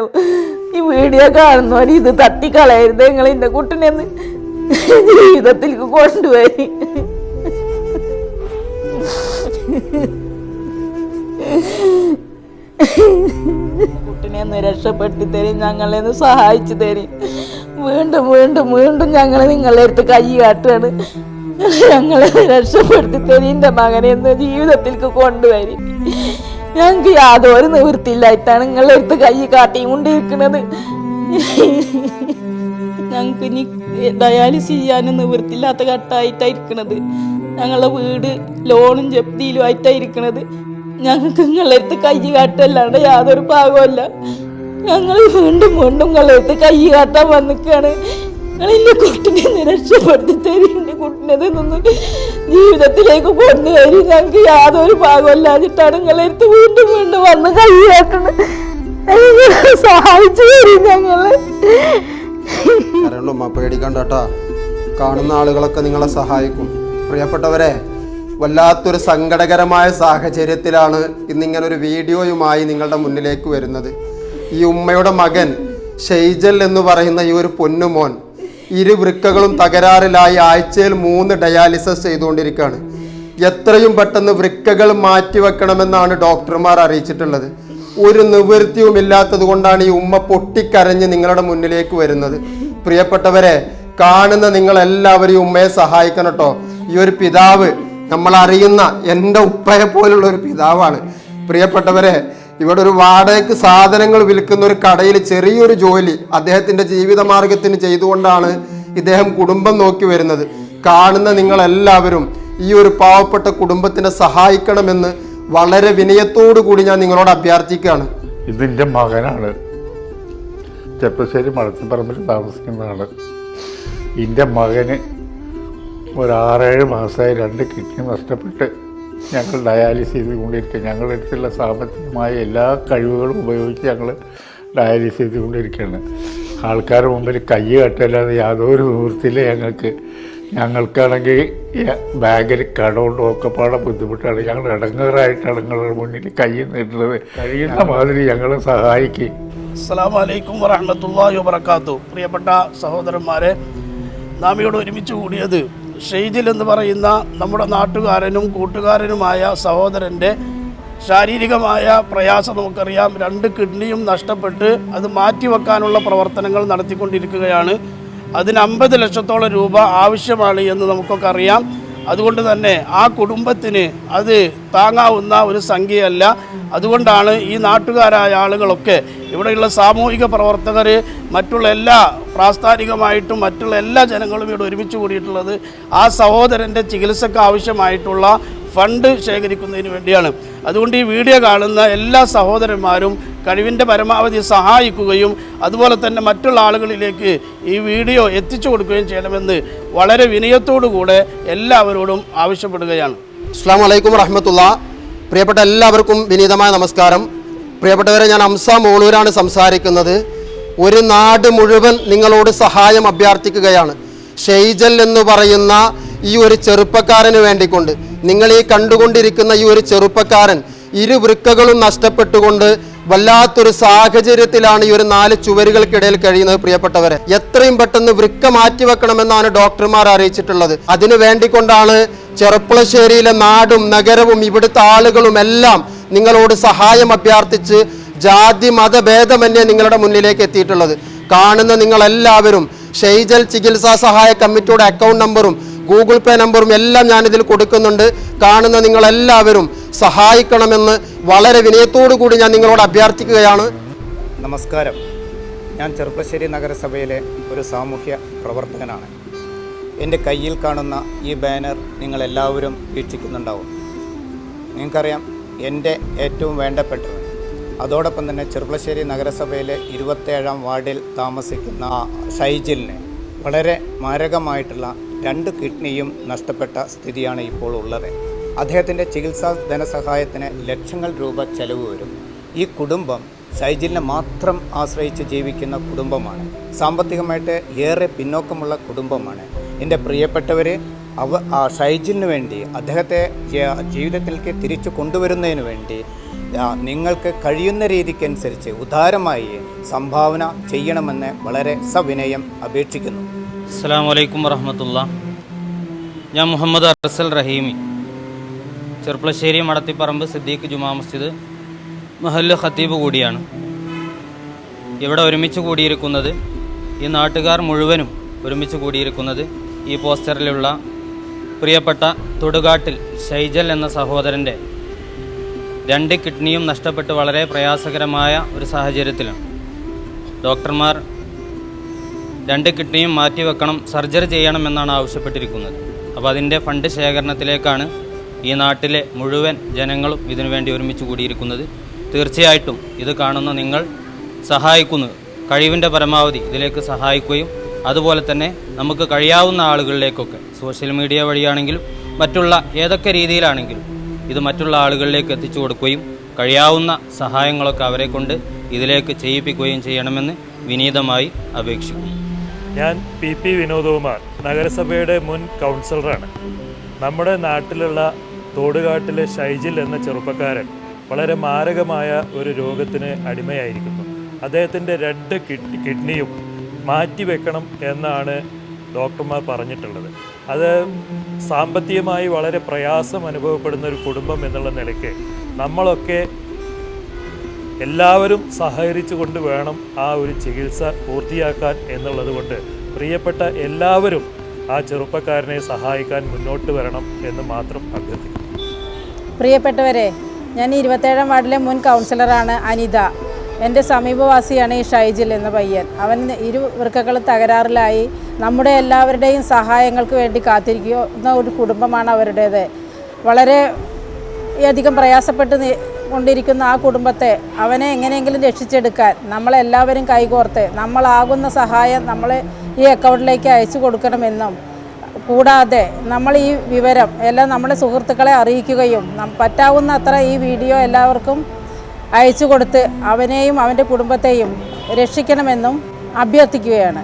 ഈ വീഡിയോ കാണുന്നവർ ഇത് തട്ടിക്കളയരുത്. നിങ്ങൾ എന്റെ കുട്ടിനെ ഒന്ന് ജീവിതത്തിലേക്ക് കൊണ്ടുപോയി കുട്ടിനെ ഒന്ന് രക്ഷപ്പെടുത്തി തരും ഞങ്ങളെ ഒന്ന് സഹായിച്ചു തരും. വീണ്ടും വീണ്ടും വീണ്ടും ഞങ്ങൾ നിങ്ങളെ അടുത്ത് കൈ കാട്ടുകയാണ്. ഞങ്ങളെ രക്ഷപ്പെടുത്തി തരും എന്റെ മകനെ ഒന്ന് ജീവിതത്തിലേക്ക് കൊണ്ടുവരും. ഞങ്ങൾക്ക് യാതൊരു നിവൃത്തിയില്ലായിട്ടാണ് നിങ്ങളെ അടുത്ത് കൈ കാട്ടി കൊണ്ടിരിക്കുന്നത് ഞങ്ങൾക്ക് ഇനി ഡയാലിസ് ചെയ്യാനും നിവൃത്തിയില്ലാത്ത ഇരിക്കുന്നത് ഞങ്ങളുടെ വീട് ലോണും ജപ്തിയിലും ആയിട്ടായിരിക്കണത്. ഞങ്ങൾക്ക് നിങ്ങളുടെ അടുത്ത് കൈ കാട്ടല്ലാണ്ട് യാതൊരു ഭാഗമല്ല ഞങ്ങൾ വീണ്ടും വീണ്ടും നിങ്ങളുടെ അടുത്ത് കൈ കാട്ടാൻ വന്നിക്കാണ്. നിങ്ങൾ എന്റെ കുട്ടിനെ രക്ഷപ്പെടുത്തി തരും എന്റെ കുട്ടിനെ നിന്ന് ജീവിതത്തിലേക്ക് കൊണ്ടുവരും. ഞങ്ങൾക്ക് യാതൊരു ഭാഗമല്ലാതിട്ടാണ് നിങ്ങളുടെ എടുത്ത് വീണ്ടും വീണ്ടും വന്ന് കൈ കാട്ടണത് ഞങ്ങളെ സഹായിച്ചു തരും ഞങ്ങൾ. കരണ്ടുമ്മ പേടിക്കണ്ട കാണുന്ന ആളുകളൊക്കെ നിങ്ങളെ സഹായിക്കും. പ്രിയപ്പെട്ടവരെ വല്ലാത്തൊരു സങ്കടകരമായ സാഹചര്യത്തിലാണ് ഇന്നിങ്ങനെ ഒരു വീഡിയോയുമായി നിങ്ങളുടെ മുന്നിലേക്ക് വരുന്നത്. ഈ ഉമ്മയുടെ മകൻ ഷെയ്ജൽ എന്ന് പറയുന്ന ഈ ഒരു പൊന്നുമോൻ ഇരു വൃക്കകളും തകരാറിലായി ആഴ്ചയിൽ മൂന്ന് ഡയാലിസിസ് ചെയ്തുകൊണ്ടിരിക്കുകയാണ്. എത്രയും പെട്ടെന്ന് വൃക്കകൾ മാറ്റിവെക്കണമെന്നാണ് ഡോക്ടർമാർ അറിയിച്ചിട്ടുള്ളത്. ഒരു നിവൃത്തിയും ഇല്ലാത്തത് കൊണ്ടാണ് ഈ ഉമ്മ പൊട്ടിക്കരഞ്ഞ് നിങ്ങളുടെ മുന്നിലേക്ക് വരുന്നത്. പ്രിയപ്പെട്ടവരെ കാണുന്ന നിങ്ങൾ ഈ ഉമ്മയെ സഹായിക്കണം കേട്ടോ ഈ ഒരു പിതാവ് നമ്മൾ അറിയുന്ന എന്റെ ഉപ്പയെ പോലുള്ള ഒരു പിതാവാണ്. പ്രിയപ്പെട്ടവരെ ഇവിടെ ഒരു വാടകയ്ക്ക് സാധനങ്ങൾ വിൽക്കുന്ന ഒരു കടയിൽ ചെറിയൊരു ജോലി അദ്ദേഹത്തിന്റെ ജീവിത മാർഗത്തിന് ചെയ്തുകൊണ്ടാണ് ഇദ്ദേഹം കുടുംബം നോക്കി വരുന്നത്. കാണുന്ന നിങ്ങൾ എല്ലാവരും ഈ ഒരു പാവപ്പെട്ട കുടുംബത്തിനെ സഹായിക്കണമെന്ന് വളരെ വിനയത്തോടു കൂടി ഞാൻ നിങ്ങളോട് അഭ്യർത്ഥിക്കുകയാണ്. ഇതിന്റെ മകനാണ്. ചെപ്പശ്ശേരി മടത്തിപ്പറമ്പിൽ താമസിക്കുന്നതാണ് എന്റെ മകന് ഒരു ആറേഴ് മാസമായി രണ്ട് കിഡ്നി നഷ്ടപ്പെട്ട് ഞങ്ങൾ ഡയാലിസ് ചെയ്തുകൊണ്ടിരിക്കുക. ഞങ്ങളുടെ അടുത്തുള്ള സാമ്പത്തികമായ എല്ലാ കഴിവുകളും ഉപയോഗിച്ച് ഞങ്ങൾ ഡയാലിസ് ചെയ്തുകൊണ്ടിരിക്കുകയാണ്. ആൾക്കാരുടെ മുമ്പിൽ കൈ കട്ടല്ലാതെ യാതൊരു നിവൃത്തിയില്ല ഞങ്ങൾക്ക്. ഞങ്ങൾക്കാണെങ്കിൽ ബാഗിൽ കടമുണ്ടും ഒക്കെ പാടെ ബുദ്ധിമുട്ടാണ്. ഞങ്ങൾ ഇടങ്ങേറായിട്ടാണ് നിങ്ങളുടെ മുന്നിൽ കൈ നീട്ടുന്നത്. കഴിയുന്ന മാതിരി ഞങ്ങളെ സഹായിക്കും. അസ്സാം വലൈക്കും വറഹമത്തല്ലാ വാബർക്കാത്തു പ്രിയപ്പെട്ട സഹോദരന്മാരെ നാം ഇവിടെ ഒരുമിച്ച് കൂടിയത് ഷെയ്ജിൽ എന്ന് പറയുന്ന നമ്മുടെ നാട്ടുകാരനും കൂട്ടുകാരനുമായ സഹോദരന്റെ ശാരീരികമായ പ്രയാസം നമുക്കറിയാം. രണ്ട് കിഡ്നിയും നഷ്ടപ്പെട്ട് അത് മാറ്റിവെക്കാനുള്ള പ്രവർത്തനങ്ങൾ നടത്തിക്കൊണ്ടിരിക്കുകയാണ്. അതിന് അമ്പത് ലക്ഷത്തോളം രൂപ ആവശ്യമാണ് എന്ന് നമുക്കൊക്കെ അറിയാം. അതുകൊണ്ട് തന്നെ ആ കുടുംബത്തിന് അത് താങ്ങാവുന്ന ഒരു സംഖ്യയല്ല. അതുകൊണ്ടാണ് ഈ നാട്ടുകാരായ ആളുകളൊക്കെ ഇവിടെയുള്ള സാമൂഹിക പ്രവർത്തകർ മറ്റുള്ള എല്ലാ പ്രാസ്ഥാനികമായിട്ടും മറ്റുള്ള എല്ലാ ജനങ്ങളും ഇവിടെ ഒരുമിച്ച് കൂടിയിട്ടുള്ളത് ആ സഹോദരന്റെ ചികിത്സക്ക് ആവശ്യമായിട്ടുള്ള ഫണ്ട് ശേഖരിക്കുന്നതിന് വേണ്ടിയാണ്. അതുകൊണ്ട് ഈ വീഡിയോ കാണുന്ന എല്ലാ സഹോദരന്മാരും കഴിവിന്റെ പരമാവധി സഹായിക്കുകയും അതുപോലെ തന്നെ മറ്റുള്ള ആളുകളിലേക്ക് ഈ വീഡിയോ എത്തിച്ചു കൊടുക്കുകയും ചെയ്യണമെന്ന് വളരെ വിനയത്തോടുകൂടെ എല്ലാവരോടും ആവശ്യപ്പെടുകയാണ്. അസ്സാം വലൈക്കും വറഹമത്തുള്ള. പ്രിയപ്പെട്ട എല്ലാവർക്കും വിനീതമായ നമസ്കാരം. പ്രിയപ്പെട്ടവരെ ഞാൻ അംസ മോളൂരാണ് സംസാരിക്കുന്നത്. ഒരു നാട് മുഴുവൻ നിങ്ങളോട് സഹായം അഭ്യർത്ഥിക്കുകയാണ്. ഷെയ്ജൽ എന്ന് പറയുന്ന ഈ ഒരു ചെറുപ്പക്കാരന് വേണ്ടിക്കൊണ്ട് നിങ്ങൾ ഈ കണ്ടുകൊണ്ടിരിക്കുന്ന ഈ ഒരു ചെറുപ്പക്കാരൻ ഇരു വൃക്കകളും നഷ്ടപ്പെട്ടുകൊണ്ട് വല്ലാത്തൊരു സാഹചര്യത്തിലാണ് ഈ ഒരു നാല് ചുവരുകൾക്കിടയിൽ കഴിയുന്നത് പ്രിയപ്പെട്ടവരെ. എത്രയും പെട്ടെന്ന് വൃക്ക മാറ്റിവെക്കണമെന്നാണ് ഡോക്ടർമാർ അറിയിച്ചിട്ടുള്ളത്. അതിനു വേണ്ടിക്കൊണ്ടാണ് ചെറുപ്പളശ്ശേരിയിലെ നാടും നഗരവും ഇവിടുത്തെ ആളുകളും എല്ലാം നിങ്ങളോട് സഹായം അഭ്യർത്ഥിച്ച് ജാതി മതഭേദമന്യേ നിങ്ങളുടെ മുന്നിലേക്ക് എത്തിയിട്ടുള്ളത്. കാണുന്ന നിങ്ങളെല്ലാവരും ഷെയ്ജൽ ചികിത്സാ സഹായ കമ്മിറ്റിയുടെ അക്കൗണ്ട് നമ്പറും ഗൂഗിൾ പേ നമ്പറും എല്ലാം ഞാനിതിൽ കൊടുക്കുന്നുണ്ട്. കാണുന്ന നിങ്ങളെല്ലാവരും സഹായിക്കണമെന്ന് വളരെ വിനയത്തോടു കൂടി ഞാൻ നിങ്ങളോട് അഭ്യർത്ഥിക്കുകയാണ്. നമസ്കാരം. ഞാൻ ചെറുപ്പശ്ശേരി നഗരസഭയിലെ ഒരു സാമൂഹ്യ പ്രവർത്തകനാണ്. എന്റെ കയ്യിൽ കാണുന്ന ഈ ബാനർ നിങ്ങളെല്ലാവരും വീക്ഷിക്കുന്നുണ്ടാവും. നിങ്ങൾക്കറിയാം എന്റെ ഏറ്റവും വേണ്ടപ്പെട്ടവൻ അതോടൊപ്പം തന്നെ ചെറുപ്പശ്ശേരി നഗരസഭയിലെ ഇരുപത്തേഴാം വാർഡിൽ താമസിക്കുന്ന ഷൈജിലിന് വളരെ മാരകമായിട്ടുള്ള രണ്ട് കിഡ്നിയും നഷ്ടപ്പെട്ട സ്ഥിതിയാണ് ഇപ്പോൾ ഉള്ളത്. അദ്ദേഹത്തിന്റെ ചികിത്സാ ധനസഹായത്തിന് ലക്ഷങ്ങൾ രൂപ ചെലവ് വരും. ഈ കുടുംബം ഷൈജിലിനെ മാത്രം ആശ്രയിച്ച് ജീവിക്കുന്ന കുടുംബമാണ്. സാമ്പത്തികമായിട്ട് ഏറെ പിന്നോക്കമുള്ള കുടുംബമാണ്. എന്റെ പ്രിയപ്പെട്ടവർ അവ ഷൈജിലിന് വേണ്ടി അദ്ദേഹത്തെ ജീവിതത്തിലേക്ക് തിരിച്ചു കൊണ്ടുവരുന്നതിന് വേണ്ടി നിങ്ങൾക്ക് കഴിയുന്ന രീതിക്കനുസരിച്ച് ഉദാരമായി സംഭാവന ചെയ്യണമെന്ന് വളരെ സവിനയം അപേക്ഷിക്കുന്നു. അസ്സാം വലൈക്കും വറഹമത്തുള്ള. ഞാൻ മുഹമ്മദ് അർസൽ റഹീമി. ചെർപ്പളശ്ശേരി മടത്തിപ്പറമ്പ് സിദ്ദീഖ് ജുമാ മസ്ജിദ് മഹല്ല് ഖത്തീബ് കൂടിയാണ്. ഇവിടെ ഒരുമിച്ച് കൂടിയിരിക്കുന്നത് ഈ നാട്ടുകാർ മുഴുവനും ഒരുമിച്ച് കൂടിയിരിക്കുന്നത് ഈ പോസ്റ്ററിലുള്ള പ്രിയപ്പെട്ട തൊടുകാട്ടിൽ ഷൈജൽ എന്ന സഹോദരന്റെ രണ്ട് കിഡ്നിയും നഷ്ടപ്പെട്ട് വളരെ പ്രയാസകരമായ ഒരു സാഹചര്യത്തിലാണ്. ഡോക്ടർമാർ രണ്ട് കിഡ്നിയും മാറ്റി വെക്കണം സർജറി ചെയ്യണമെന്നാണ് ആവശ്യപ്പെട്ടിരിക്കുന്നത്. അപ്പോൾ അതിന്റെ ഫണ്ട് ശേഖരണത്തിലേക്കാണ് ഈ നാട്ടിലെ മുഴുവൻ ജനങ്ങളും ഇതിനുവേണ്ടി ഒരുമിച്ച് കൂടിയിരിക്കുന്നത്. തീർച്ചയായിട്ടും ഇത് കാണുന്ന നിങ്ങൾ സഹായിക്കുന്നു. കഴിവിന്റെ പരമാവധി ഇതിലേക്ക് സഹായിക്കുകയും അതുപോലെ തന്നെ നമുക്ക് കഴിയാവുന്ന ആളുകളിലേക്കൊക്കെ സോഷ്യൽ മീഡിയ വഴിയാണെങ്കിലും മറ്റുള്ള ഏതൊക്കെ രീതിയിലാണെങ്കിലും ഇത് മറ്റുള്ള ആളുകളിലേക്ക് എത്തിച്ചു കൊടുക്കുകയും കഴിയാവുന്ന സഹായങ്ങളൊക്കെ അവരെ കൊണ്ട് ഇതിലേക്ക് ചെയ്യിപ്പിക്കുകയും ചെയ്യണമെന്ന് വിനീതമായി അപേക്ഷിക്കുന്നു. ഞാൻ പി പി വിനോദകുമാർ നഗരസഭയുടെ മുൻ കൗൺസിലറാണ്. നമ്മുടെ നാട്ടിലുള്ള തോടുകാട്ടിലെ ഷൈജിൽ എന്ന ചെറുപ്പക്കാരൻ വളരെ മാരകമായ ഒരു രോഗത്തിന് അടിമയായിരിക്കുന്നു. അദ്ദേഹത്തിന്റെ രണ്ട് കിഡ്നിയും മാറ്റിവെക്കണം എന്നാണ് ഡോക്ടർമാർ പറഞ്ഞിട്ടുള്ളത്. അത് സാമ്പത്തികമായി വളരെ പ്രയാസം അനുഭവപ്പെടുന്ന ഒരു കുടുംബം എന്നുള്ള നിലയ്ക്ക് നമ്മളൊക്കെ എല്ലാവരും സഹകരിച്ചുകൊണ്ട് വേണം ആ ഒരു ചികിത്സ പൂർത്തിയാക്കാൻ എന്നുള്ളത് കൊണ്ട് പ്രിയപ്പെട്ട എല്ലാവരും ആ ചെറുപ്പക്കാരനെ സഹായിക്കാൻ മുന്നോട്ട് വരണം എന്ന് മാത്രം അഭ്യർത്ഥിക്കുന്നു. പ്രിയപ്പെട്ടവരെ ഞാൻ ഇരുപത്തേഴാം വാർഡിലെ മുൻ കൗൺസിലറാണ് അനിത. എന്റെ സമീപവാസിയാണ് ഈ ഷൈജിൽ എന്ന പയ്യൻ. അവൻ ഇരു വൃക്കകൾ തകരാറിലായി നമ്മുടെ എല്ലാവരുടെയും സഹായങ്ങൾക്ക് വേണ്ടി കാത്തിരിക്കുന്ന ഒരു കുടുംബമാണ് അവരുടേത്. വളരെ അധികം പ്രയാസപ്പെട്ട് കൊണ്ടിരിക്കുന്ന ആ കുടുംബത്തെ അവനെ എങ്ങനെയെങ്കിലും രക്ഷിച്ചെടുക്കാൻ നമ്മളെല്ലാവരും കൈകോർത്ത് നമ്മളാകുന്ന സഹായം നമ്മൾ ഈ അക്കൗണ്ടിലേക്ക് അയച്ചു കൊടുക്കണമെന്നും കൂടാതെ നമ്മൾ ഈ വിവരം എല്ലാം നമ്മുടെ സുഹൃത്തുക്കളെ അറിയിക്കുകയും പറ്റാവുന്ന അത്ര ഈ വീഡിയോ എല്ലാവർക്കും അയച്ചു കൊടുത്ത് അവനെയും അവന്റെ കുടുംബത്തെയും രക്ഷിക്കണമെന്നും അഭ്യർത്ഥിക്കുകയാണ്.